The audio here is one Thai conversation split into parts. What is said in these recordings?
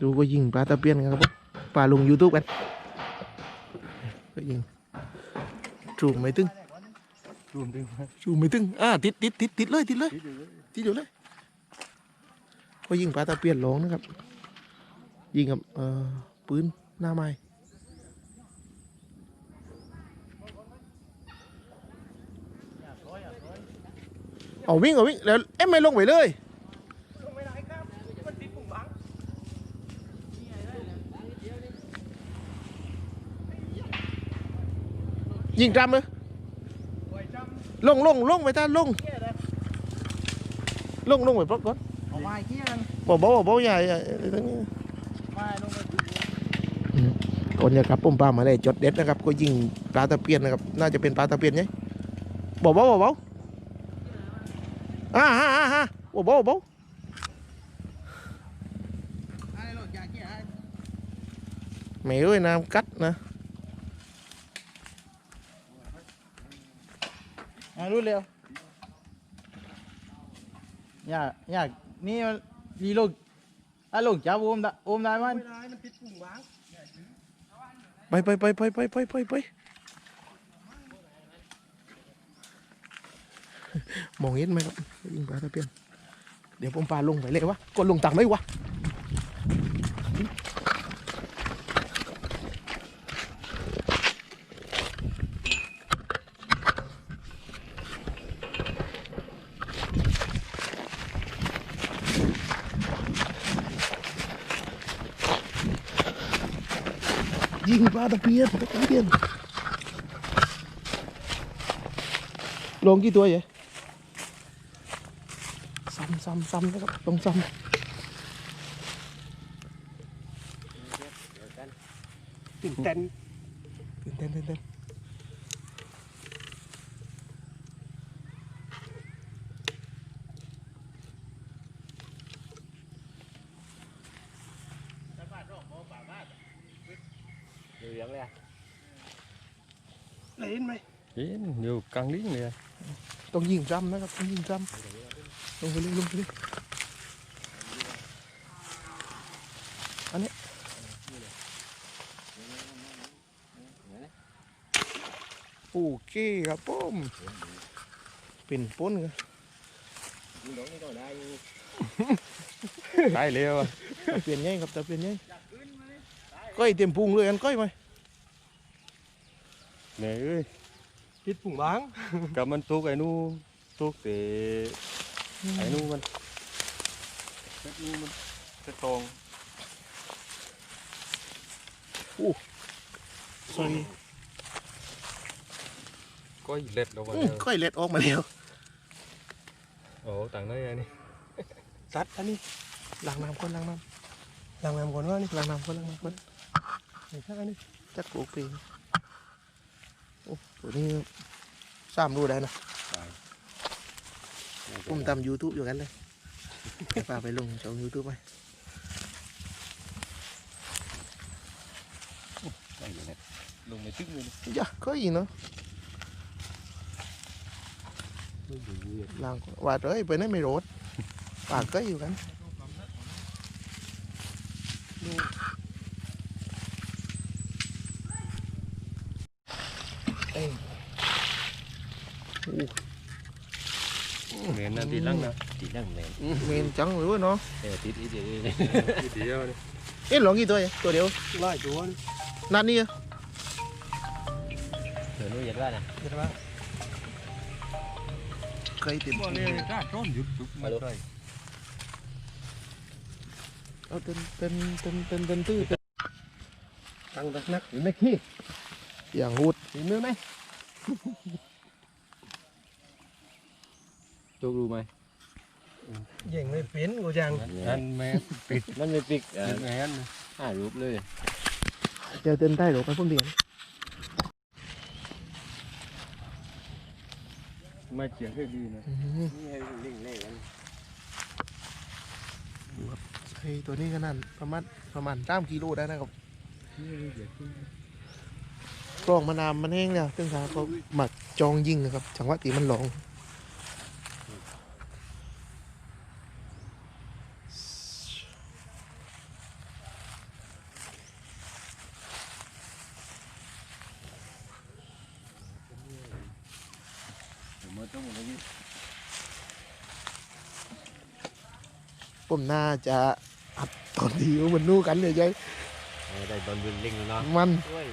ดูก็ยิงปลาตะเพียนกันครับปลาลง YouTube กันก็ยิงจูงไม่ตึงรวมถึงจูงไม่ตึงอ่าติดติดติดติดเลยติดเลยติดอยู่เลยก็ยิงปลาตะเพียนลงนะครับ ยิงกับเอ่อปืนหน้าไม้ เอาวิ่งเอาวิ่งแล้วเอ็มไม่ลงไปเลยยิงจำเลยลงลงลงไปตาลงลงลงไปปลดก่อนเอาไม้เกี้ยนบอกบอกบอกใหญ่ใหญ่อะไรทั้งนี้ไม้ลงไปคนเนี่ยครับผมปลามาได้จดเด็ดนะครับ ก็ยิงปลาตะเพียนนะครับ น่าจะเป็นปลาตะเพียนไงบอกบอกบอกบ อกอ่าฮ่าฮ่าฮ่าบอกบอกบอกไอ้รถยาเกี้ยนไม่เอ้ยน้ำกั มองเห็นไหมครับยิงปลาตะเพียนเดี๋ยวผมปลาลงไปเลยวะกดลงต่างไหมวะยิงปลาตะเพียนตะเพียนลงกี่ตัวเย่ะ ครับต้องซ้ำตื่นเต้นตื่นเต้นตื่นเต้นเหลืองเลยอะไหนเห็นไหมเห็นอยู่กลางลิ้งเลยอะต้องยิงซ้ำนะครับต้องยิงซ้ำ ลงไปเลยลงไปเลยอันนี้โอเคครับผมเป็นป้นกันตายเร็วอะตะเปลี่ยนไงครับตะเปลี่ยนไงก้อยเตรียมปรุงเลยอันก้อยไหมแม่เอ้ยติดปุ่งบ้างกับมันทุกไอ้นู่ทุกแต่ ไอ้นู่มันไอ้นู่มันจะตรงซอยก้อยเล็ดลงมาอื้อแล้วก้อยเล็ดออกมาแล้วโอ้ต่างได้อันนี้ซัดอันนี้ล้างน้ำก่อนล้างน้ำล้างน้ำก่อนว่านี่ล้างน้ำก่อนล้างน้ำก่อนนี่ข้างอันนี้จัดโกเปงโอ้ตัวนี้สามรูได้นะ ผมทำ YouTube อยู่กันเลยฝากไปลงช่อง YouTube ไปลงในตึ้งเลยยะก็อีเนาะลางว่าเอ้ยไปนั่นไม่รถปากก็อยู่กันดูเอ้ย มือนนั่นตีลังนะตีลังแมนเมนจังเลยเว้ยเนาะเออติดอีเดียวอีเดียวนี่เอ๊ะหลงกี่ตัวเนี่ยตัวเดียวไล่ตัวนี่นัดนี้อะเดี๋ยวนู้นอยากได้นะเห็นไหมเคยติดบ่เลยถ้าต้นหยุดจุกมาเลยเอาเต้นเต้นเต้นเต้นเต้นตื้อเต้นตั้งนักนักหรือไม่ขี้อย่างหูดถึงมือไหม จุกรู้ไหมยิงไม่เป็นกูจังนั่นแม่ปิดนั่นไม่ปิดปิดแม่นห้ารูปเลยเจอเต้นใต้หรอไปพุ่งเดียนไม่เจียงให้ดีนะนี่ให้ลิงเล่กันไอ้ตัวนี้ก็นั่นประมาณประมาณสามกิโลได้นะครับกล้องมานามมันแห้งแล้วซึ่งทางเขาหมักจองยิงนะครับจังหวะตีมันหลอง ผมมาต้องหมดเลย ผมน่าจะอัดตอนที่มันนู่กันเลยใจได้ตอนวินลิงแล้วเนาะมันด้วย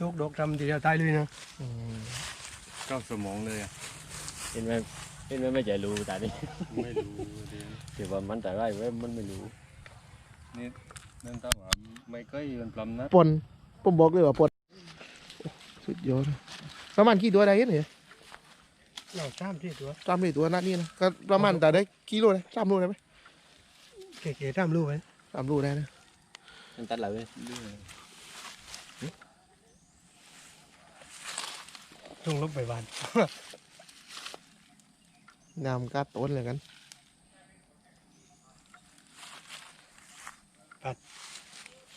ลูกดอกทำทีเดียวตายเลยนะอืมเข้าสมองเลยอะเห็นไหมเห็นไหมไม่ใจรู้แต่นี่ไม่รู้ดิถือว่ามันแต่ไรไว้มันไม่รู้นี่นั่นถ้าว่าไม่เคยมันปลำนะปนผมบอกเลยว่าปนโอ้สุดยอดประมาณกี่ตัวได้เนี่ย เราตามที่ตัวตามเลยตัวนัดนี้นะก็ประมาณแต่ได้กิโลเลยสามโลได้ไหมเก๋ๆตามลูกไว้สามโลได้นะมันตัดเราเลยต้องลบไปบ้านนำกาต้นเลยกัน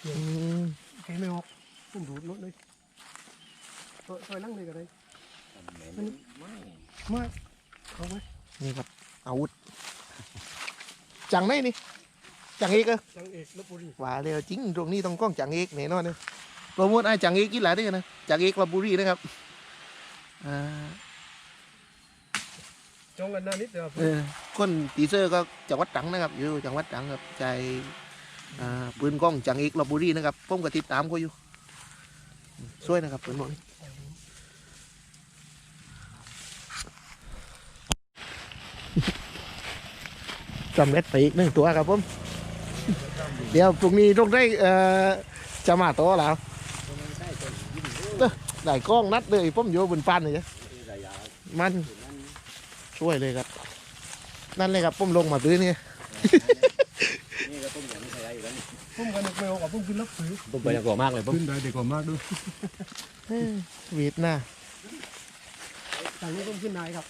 อืมเก๋ไม่ออกผมดูดรถเลยซอยซอยนั่งเลยกันเลย ไม่เอาไว้นี่ครับอาวุธ จังไหนนี่ จังเอกเหรอจังเอกลบบุรีว่าเร็วจริงตรงนี้ต้องกล้องจังเอกแน่นอนเลยโปรโมทไอ้จังเอกกินหลายได้กันนะจังเอกลบบุรีนะครับอ่าจองกันหน้านิดเดียวเออคนตีเซอร์ก็จังหวัดตรังนะครับ อยู่จังหวัดตรังครับใจอ่าปืนกล้องจังเอกลบบุรีนะครับผมก็ติดตามเขาอยู่ช่วยนะครับปืนบอก สำเร็จไปอีกหนึ่งตัวครับผม เดี๋ยวพรุ่งนี้ต้องได้เอ่อจะมาโตแล้วเอ้อได้กล้องนัดเลยผมอยู่บนปันเลยจ้ะมันช่วยเลยครับ นั่นเลยครับผมลงมาตื้อนี่นี่ก็ต้มยำไม่ใช่ไรอยู่แล้วผมกันนึกไม่ออกว่าผมขึ้นรถผือต้มไปกว่ามากเลยปุ๊บขึ้นได้ดีกว่ามากด้วยเอ้ยวีดหน้าต่างนี้ผมขึ้นนายครับ